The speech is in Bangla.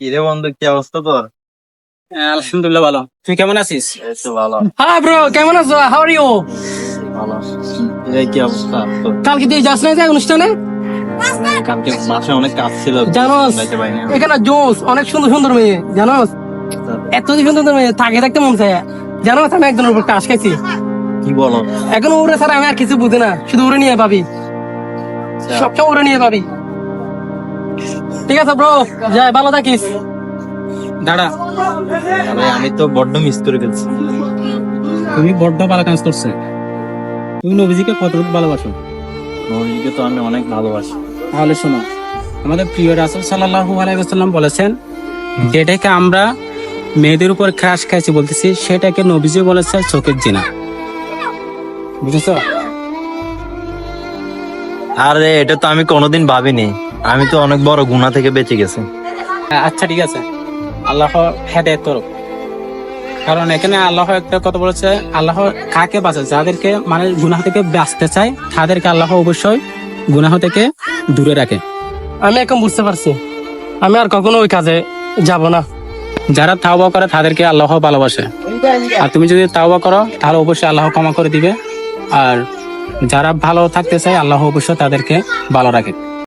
কি রে বন্ধু কি অবস্থা তোর? আলহামদুলিল্লাহ ভালো। তুই কেমন আছিস? ভালো। হাই ব্রো কেমন আছো? হাউ আর ইউ ভালো। এই কি অবস্থা কালকে তুই যাস না যে অনুষ্ঠানে? কালকে মাসে অনেক কাজ ছিল জানোস এখানে জোস অনেক সুন্দর সুন্দর মেয়ে জানোস? এত সুন্দর সুন্দর মেয়ে থাকে থাকতে মন চায়। জানোস আমি একজনের উপর কাজ খাইছি। কি বলো? এখন ওরে ছাড়া আমি আর কিছু বুঝি না শুধু ওরে নিয়ে পাবি সবসময় ওরে নিয়ে পাবি ঠিক আছে ব্রো যাই ভালো থাকিস। দাঁড়া। আরে আমি তো বড্ড মিস করে ফেলছি। তুমি বড্ড ভালো কাজ করছে। তুমি নবীজিকে কতটুকু ভালোবাসো? নবীকে তো আমি অনেক ভালোবাসি। তাহলে শোনো আমাদের প্রিয় রাসুল সাল্লাল্লাহু আলাইহি ওয়াসাল্লাম বলেছেন যেটাকে আমরা মেয়েদের উপর ক্রাশ খাইছি বলতেছি সেটাকে নবীজি বলেছে চোখের জিনা। বুঝেছ? আরে, এটা তো আমি কোনোদিন ভাবিনি। আমি তো অনেক বড় গুণা থেকে বেঁচে গেছি। আচ্ছা ঠিক আছে। আল্লাহ হেদায়ত করুক। কারণ এখানে আল্লাহ একটা কথা বলেছে, আল্লাহ কাকে বাঁচায়? যাদেরকে মানে গুনাহ থেকে বাঁচতে চায়, তাদেরকে আল্লাহ অবশ্যই গুনাহ থেকে দূরে রাখে। আমি এখন বুঝতে পারছি। আমি আর কখনো ওই কাজে যাব না। যারা তাওবা করে, তাদেরকে আল্লাহ ভালোবাসে। আর তুমি যদি তাওবা করো, তাহলে অবশ্যই আল্লাহ ক্ষমা করে দিবে। আর যারা ভালো থাকতে চায় আল্লাহ অবশ্য তাদেরকে ভালো রাখে।